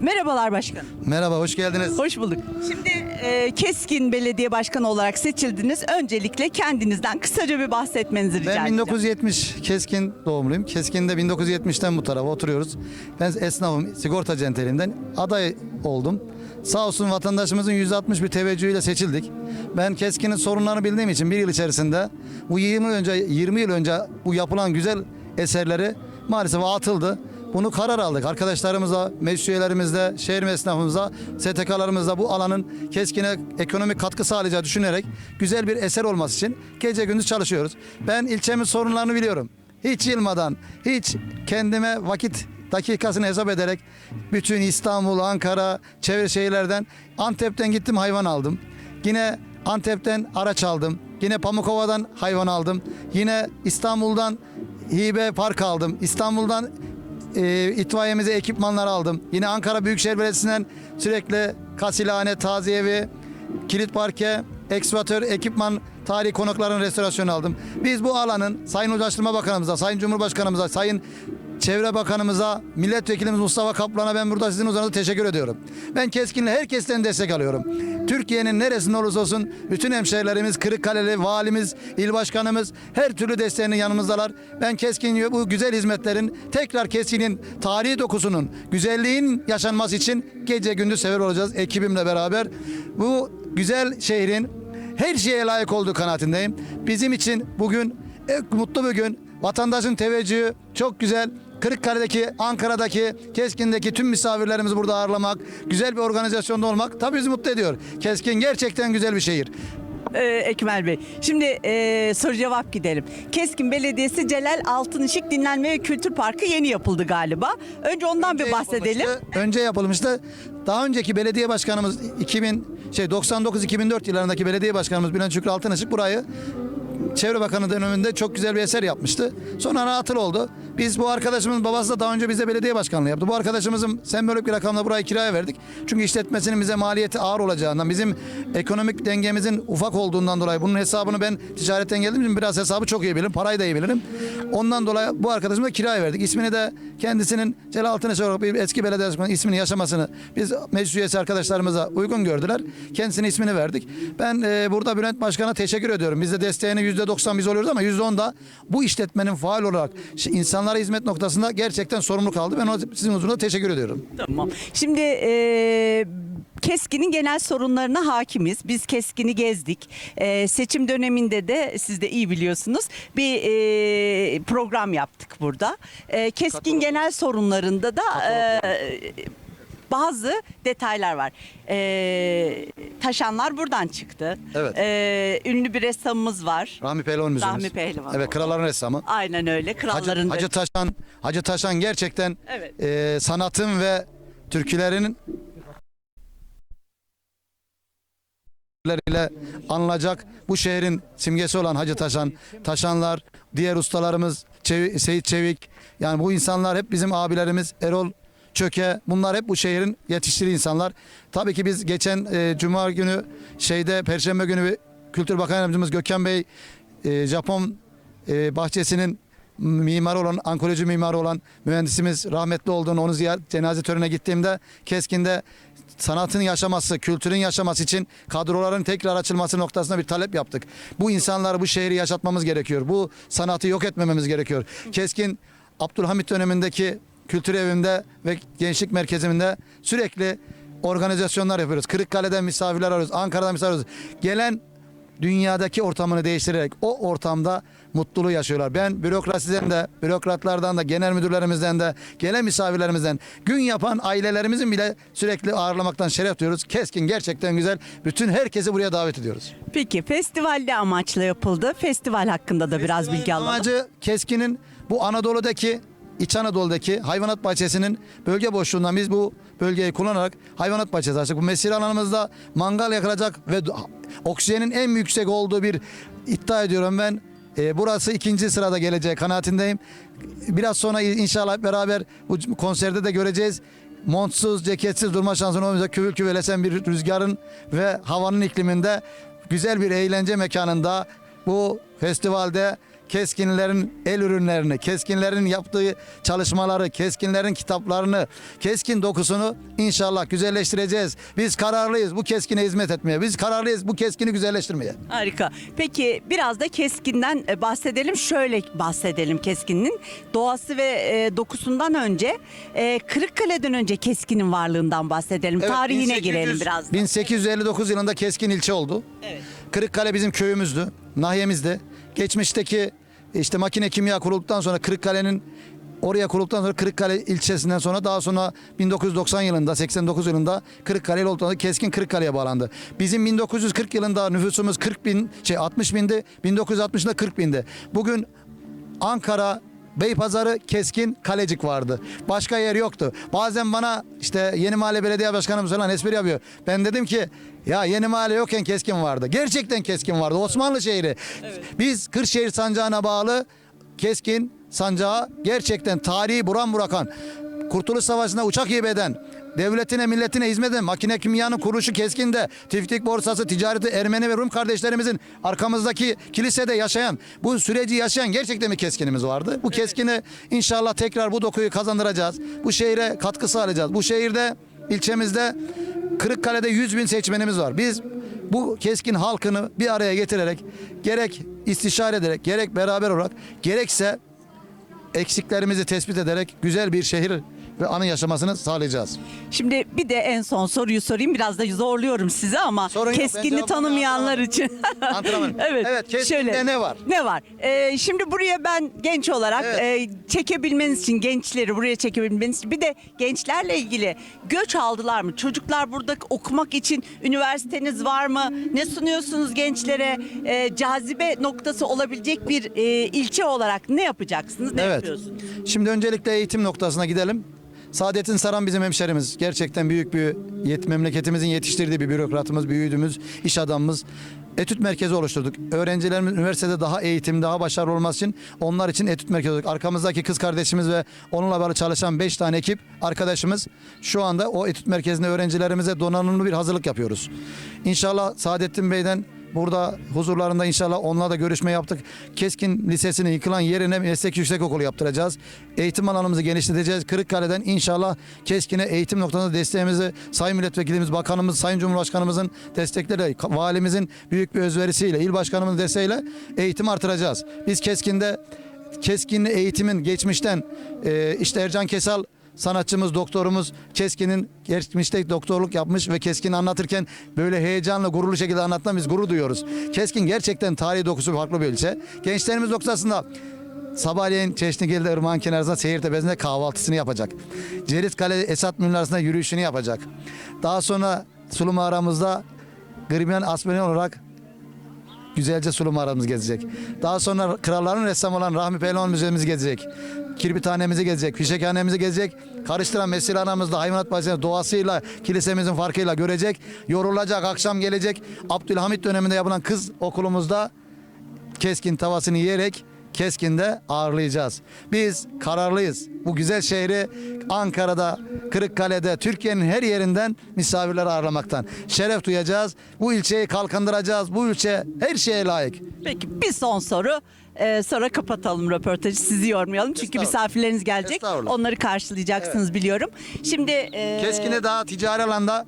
Merhabalar başkanım. Merhaba, hoş geldiniz. Hoş bulduk. Şimdi e, Keskin Belediye Başkanı olarak seçildiniz. Öncelikle kendinizden kısaca bir bahsetmenizi rica Ben edeceğim. 1970 Keskin doğumluyum. Keskin'de 1970'ten bu tarafa oturuyoruz. Ben esnafım, sigorta centeliğinden aday oldum. Sağ olsun vatandaşımızın %60 bir teveccühüyle seçildik. Ben Keskin'in sorunlarını bildiğim için bir yıl içerisinde bu 20 yıl önce 20 yıl önce bu yapılan güzel eserleri maalesef atıldı. Bunu karar aldık. Arkadaşlarımızla, meclis üyelerimizle, şehir esnafımızla, STK'larımızla bu alanın keskine ekonomik katkı sağlayacağı düşünerek güzel bir eser olması için gece gündüz çalışıyoruz. Ben ilçemin sorunlarını biliyorum. Hiç yılmadan, hiç kendime vakit dakikasını hesap ederek bütün İstanbul, Ankara, çevre şehirlerden Antep'ten gittim hayvan aldım. Yine Antep'ten araç aldım. Yine Pamukova'dan hayvan aldım. Yine İstanbul'dan hibe park aldım. İstanbul'dan e, itfaiyemize ekipmanlar aldım. Yine Ankara Büyükşehir Belediyesi'nden sürekli kasilhane, taziyevi, kilit parke, ekskavatör, ekipman, tarihi konukların restorasyonu aldım. Biz bu alanın Sayın Ulaştırma Bakanımıza, Sayın Cumhurbaşkanımıza, Sayın Çevre Bakanımıza, Milletvekilimiz Mustafa Kaplan'a ben burada sizin huzurunuzda teşekkür ediyorum. Ben Keskin'le herkesten destek alıyorum. Türkiye'nin neresinde olursa olsun bütün hemşehrilerimiz, Kırıkkaleli, valimiz, il başkanımız her türlü desteğinin yanımızdalar. Ben Keskin bu güzel hizmetlerin tekrar Keskin'in tarihi dokusunun, güzelliğin yaşanması için gece gündüz sever olacağız ekibimle beraber. Bu güzel şehrin her şeye layık olduğu kanaatindeyim. Bizim için bugün e, mutlu bir gün. Vatandaşın teveccühü çok güzel. Kırıkkale'deki, Ankara'daki, Keskin'deki tüm misafirlerimizi burada ağırlamak, güzel bir organizasyonda olmak tabii bizi mutlu ediyor. Keskin gerçekten güzel bir şehir. Ee, Ekmel Bey. Şimdi e, soru cevap gidelim. Keskin Belediyesi Celal Altınışık Dinlenme ve Kültür Parkı yeni yapıldı galiba. Önce ondan bir bahsedelim. Yapılmıştı, Önce yapılmıştı. Daha önceki belediye başkanımız 2000 şey 99-2004 yıllarındaki belediye başkanımız Bülent Şükrü Altınışık burayı Çevre Bakanı döneminde çok güzel bir eser yapmıştı. Sonra atıl oldu. Biz bu arkadaşımızın babası da daha önce bize belediye başkanlığı yaptı. Bu arkadaşımızın sembolik bir rakamla burayı kiraya verdik. Çünkü işletmesinin bize maliyeti ağır olacağından, bizim ekonomik dengemizin ufak olduğundan dolayı bunun hesabını ben ticaretten geldiğim için biraz hesabı çok iyi bilirim. Parayı da iyi bilirim. Ondan dolayı bu arkadaşımıza kiraya verdik. İsmini de kendisinin Celal Altınış olarak bir eski belediye başkanı ismini yaşamasını biz meclis üyesi arkadaşlarımıza uygun gördüler. Kendisine ismini verdik. Ben e, burada Bülent Başkan'a teşekkür ediyorum. Biz de desteğini %90 biz oluyoruz ama %10 da bu işletmenin faal olarak insanlara hizmet noktasında gerçekten sorumluluk aldı. Ben sizin huzurunda teşekkür ediyorum. Tamam. Şimdi e, Keskin'in genel sorunlarına hakimiz. Biz Keskin'i gezdik. E, seçim döneminde de siz de iyi biliyorsunuz bir e, program yaptık burada. E, Keskin genel sorunlarında da e, bazı detaylar var. E, taşanlar buradan çıktı. Evet. E, ünlü bir ressamımız var. Rahmi Pehlivan müziğimiz. Rahmi Pehlivan. Evet kralların ressamı. Aynen öyle. Hacı, Kralların da- Hacı Taşan, Hacı Taşan gerçekten Evet. e, sanatın ve türkülerin ile anılacak bu şehrin simgesi olan Hacı Taşan, Taşanlar, diğer ustalarımız Çevi- Seyit Çevik yani bu insanlar hep bizim abilerimiz Erol Çöke bunlar hep bu şehrin yetiştirdiği insanlar. Tabii ki biz geçen e, cuma günü şeyde perşembe günü Kültür Bakan Yardımcımız Gökhan Bey e, Japon e, bahçesinin mimarı olan, ankoloji mimarı olan mühendisimiz rahmetli olduğunu onu ziyaret cenaze törenine gittiğimde Keskin'de sanatın yaşaması, kültürün yaşaması için kadroların tekrar açılması noktasında bir talep yaptık. Bu insanları bu şehri yaşatmamız gerekiyor. Bu sanatı yok etmememiz gerekiyor. Keskin Abdülhamit dönemindeki kültür evimde ve gençlik merkezimde sürekli organizasyonlar yapıyoruz. Kırıkkale'den misafirler arıyoruz, Ankara'dan misafirler arıyoruz. Gelen dünyadaki ortamını değiştirerek o ortamda mutluluğu yaşıyorlar. Ben bürokrasiden de, bürokratlardan da, genel müdürlerimizden de, gelen misafirlerimizden, gün yapan ailelerimizin bile sürekli ağırlamaktan şeref duyuyoruz. Keskin gerçekten güzel. Bütün herkesi buraya davet ediyoruz. Peki festivalde amaçla yapıldı. Festival hakkında da biraz bilgi alalım. Amacı Keskin'in bu Anadolu'daki İç Anadolu'daki hayvanat bahçesinin bölge boşluğundan biz bu bölgeyi kullanarak hayvanat bahçesi açtık. Bu mesire alanımızda mangal yakılacak ve oksijenin en yüksek olduğu bir iddia ediyorum ben. Ee, burası ikinci sırada geleceği kanaatindeyim. Biraz sonra inşallah beraber bu konserde de göreceğiz. Montsuz, ceketsiz durma şansın olmayacak küvül küvül esen bir rüzgarın ve havanın ikliminde güzel bir eğlence mekanında bu festivalde keskinlerin el ürünlerini, keskinlerin yaptığı çalışmaları, keskinlerin kitaplarını, keskin dokusunu inşallah güzelleştireceğiz. Biz kararlıyız bu keskine hizmet etmeye. Biz kararlıyız bu keskini güzelleştirmeye. Harika. Peki biraz da keskinden e, bahsedelim. Şöyle bahsedelim keskinin. Doğası ve e, dokusundan önce e, Kırıkkale'den önce keskinin varlığından bahsedelim. Evet, Tarihine 1800 girelim biraz. da. 1859 yılında Keskin ilçe oldu. Evet. Kırıkkale bizim köyümüzdü, nahiyemizdi. Geçmişteki işte makine kimya kurulduktan sonra Kırıkkale'nin oraya kurulduktan sonra Kırıkkale ilçesinden sonra daha sonra 1990 yılında 89 yılında Kırıkkale ile olduğunda Keskin Kırıkkale'ye bağlandı. Bizim 1940 yılında nüfusumuz 40 bin şey 60 bindi 1960'da 40 bindi. Bugün Ankara Beypazarı Keskin Kalecik vardı. Başka yer yoktu. Bazen bana işte Yeni Mahalle Belediye Başkanımız falan espri yapıyor. Ben dedim ki ya Yeni Mahalle yokken Keskin vardı. Gerçekten Keskin vardı. Osmanlı şehri. Biz Kırşehir Sancağı'na bağlı Keskin Sancağı gerçekten tarihi buram burakan Kurtuluş Savaşı'nda uçak eden, devletine milletine hizmet eden, makine kimyanın kuruluşu keskinde, tiftik borsası, ticareti Ermeni ve Rum kardeşlerimizin arkamızdaki kilisede yaşayan, bu süreci yaşayan gerçekten bir keskinimiz vardı. Bu keskini inşallah tekrar bu dokuyu kazandıracağız. Bu şehire katkı sağlayacağız. Bu şehirde, ilçemizde Kırıkkale'de 100 bin seçmenimiz var. Biz bu keskin halkını bir araya getirerek gerek istişare ederek gerek beraber olarak gerekse eksiklerimizi tespit ederek güzel bir şehir ve anı yaşamasını sağlayacağız. Şimdi bir de en son soruyu sorayım. Biraz da zorluyorum sizi ama Sorun yok, ben keskinli cevabını tanımayanlar için. Antrenman. evet. Evet, keskinde ne var? Ne var? Ee, şimdi buraya ben genç olarak Evet. e, çekebilmeniz için gençleri buraya çekebilmeniz için bir de gençlerle ilgili göç aldılar mı? Çocuklar burada okumak için üniversiteniz var mı? Ne sunuyorsunuz gençlere? E, cazibe noktası olabilecek bir e, ilçe olarak ne yapacaksınız? Ne Evet. yapıyorsunuz? Şimdi öncelikle eğitim noktasına gidelim. Saadettin Saran bizim hemşerimiz. Gerçekten büyük bir yet, memleketimizin yetiştirdiği bir bürokratımız, büyüğümüz, iş adamımız. Etüt merkezi oluşturduk. Öğrencilerimiz üniversitede daha eğitim, daha başarılı olması için onlar için etüt merkezi olduk. Arkamızdaki kız kardeşimiz ve onunla beraber çalışan 5 tane ekip arkadaşımız şu anda o etüt merkezinde öğrencilerimize donanımlı bir hazırlık yapıyoruz. İnşallah Saadettin Bey'den Burada huzurlarında inşallah onunla da görüşme yaptık. Keskin Lisesi'nin yıkılan yerine meslek yüksekokulu yaptıracağız. Eğitim alanımızı genişleteceğiz. Kırıkkale'den inşallah Keskin'e eğitim noktasında desteğimizi Sayın Milletvekilimiz, Bakanımız, Sayın Cumhurbaşkanımızın destekleriyle, valimizin büyük bir özverisiyle, il başkanımızın desteğiyle eğitim artıracağız. Biz Keskin'de Keskinli eğitimin geçmişten e, işte Ercan Kesal sanatçımız, doktorumuz Keskin'in geçmişte doktorluk yapmış ve Keskin'i anlatırken böyle heyecanla, gururlu şekilde anlattan biz gurur duyuyoruz. Keskin gerçekten tarihi dokusu farklı bir ilçe. Gençlerimiz noktasında sabahleyin Çeşnigil'de ırmağın kenarında seyir tepesinde kahvaltısını yapacak. Cerit Kale Esat Münir arasında yürüyüşünü yapacak. Daha sonra Sulu mağaramızda Grimyan Asmeni olarak güzelce sulu mağaramız gezecek. Daha sonra kralların ressamı olan Rahmi Pehlivan Müzemizi gezecek. Kirbithanemizi gezecek, fişekhanemizi gezecek. Karıştıran Mesire anamızda hayvanat bahçesinde doğasıyla, kilisemizin farkıyla görecek. Yorulacak, akşam gelecek. Abdülhamit döneminde yapılan kız okulumuzda keskin tavasını yiyerek Keskin'de ağırlayacağız. Biz kararlıyız. Bu güzel şehri Ankara'da, Kırıkkale'de, Türkiye'nin her yerinden misafirler ağırlamaktan. Şeref duyacağız. Bu ilçeyi kalkındıracağız. Bu ilçe her şeye layık. Peki bir son soru. Ee, sonra kapatalım röportajı. Sizi yormayalım. Çünkü misafirleriniz gelecek. Estağfurullah. Onları karşılayacaksınız biliyorum. Şimdi e, Keskin'e daha ticari alanda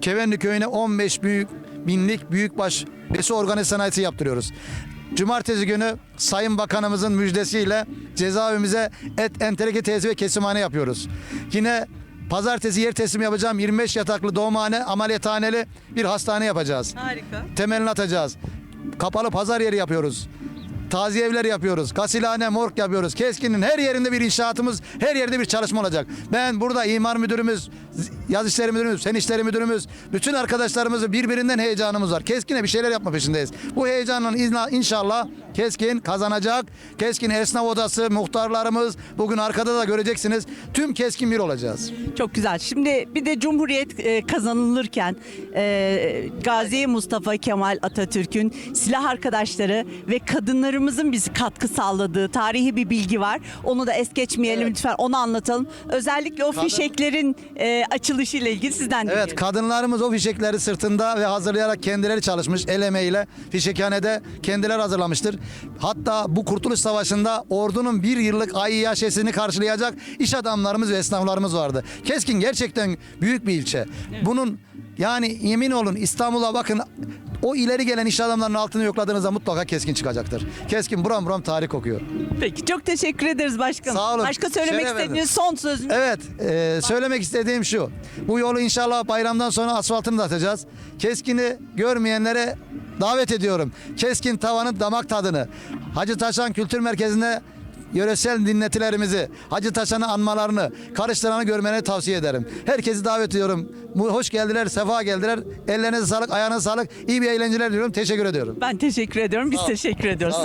Kevenli köyüne 15 büyük binlik büyükbaş besi organize sanayisi yaptırıyoruz. Cumartesi günü Sayın Bakanımızın müjdesiyle cezaevimize et entereke tesis ve kesimhane yapıyoruz. Yine pazartesi yer teslimi yapacağım 25 yataklı doğumhane ameliyathaneli bir hastane yapacağız. Harika. Temelini atacağız. Kapalı pazar yeri yapıyoruz. Taziye evler yapıyoruz. Kasilhane, morg yapıyoruz. Keskin'in her yerinde bir inşaatımız, her yerde bir çalışma olacak. Ben burada imar müdürümüz, yaz işleri müdürümüz, fen işleri müdürümüz, bütün arkadaşlarımızı birbirinden heyecanımız var. Keskin'e bir şeyler yapma peşindeyiz. Bu heyecanla izna- inşallah Keskin kazanacak. Keskin esnaf odası, muhtarlarımız bugün arkada da göreceksiniz. Tüm Keskin bir olacağız. Çok güzel. Şimdi bir de Cumhuriyet e, kazanılırken e, Gazi Mustafa Kemal Atatürk'ün silah arkadaşları ve kadınlarımızın bizi katkı sağladığı tarihi bir bilgi var. Onu da es geçmeyelim lütfen. Onu anlatalım. Özellikle o fişeklerin e, açılışıyla ilgili sizden Evet dinleyelim. kadınlarımız o fişekleri sırtında ve hazırlayarak kendileri çalışmış el emeğiyle fişekhanede kendileri hazırlamıştır. Hatta bu Kurtuluş Savaşı'nda ordunun bir yıllık AİHS'ini karşılayacak iş adamlarımız ve esnaflarımız vardı. Keskin gerçekten büyük bir ilçe. Bunun yani yemin olun İstanbul'a bakın o ileri gelen iş adamlarının altını yokladığınızda mutlaka keskin çıkacaktır. Keskin buram buram tarih kokuyor. Peki çok teşekkür ederiz başkanım. Sağ olun. Başka söylemek Şeref istediğiniz son sözünüz. Evet, e, söylemek istediğim şu. Bu yolu inşallah bayramdan sonra asfaltını da atacağız. Keskin'i görmeyenlere davet ediyorum. Keskin tavanın damak tadını. Hacı Taşan Kültür Merkezi'nde yöresel dinletilerimizi, Hacı Taşan'ı anmalarını, karıştıranı görmeni tavsiye ederim. Herkesi davet ediyorum. Hoş geldiler, sefa geldiler. Ellerinize sağlık, ayağınıza sağlık. İyi bir eğlenceler diliyorum. Teşekkür ediyorum. Ben teşekkür ediyorum. Biz teşekkür ediyoruz.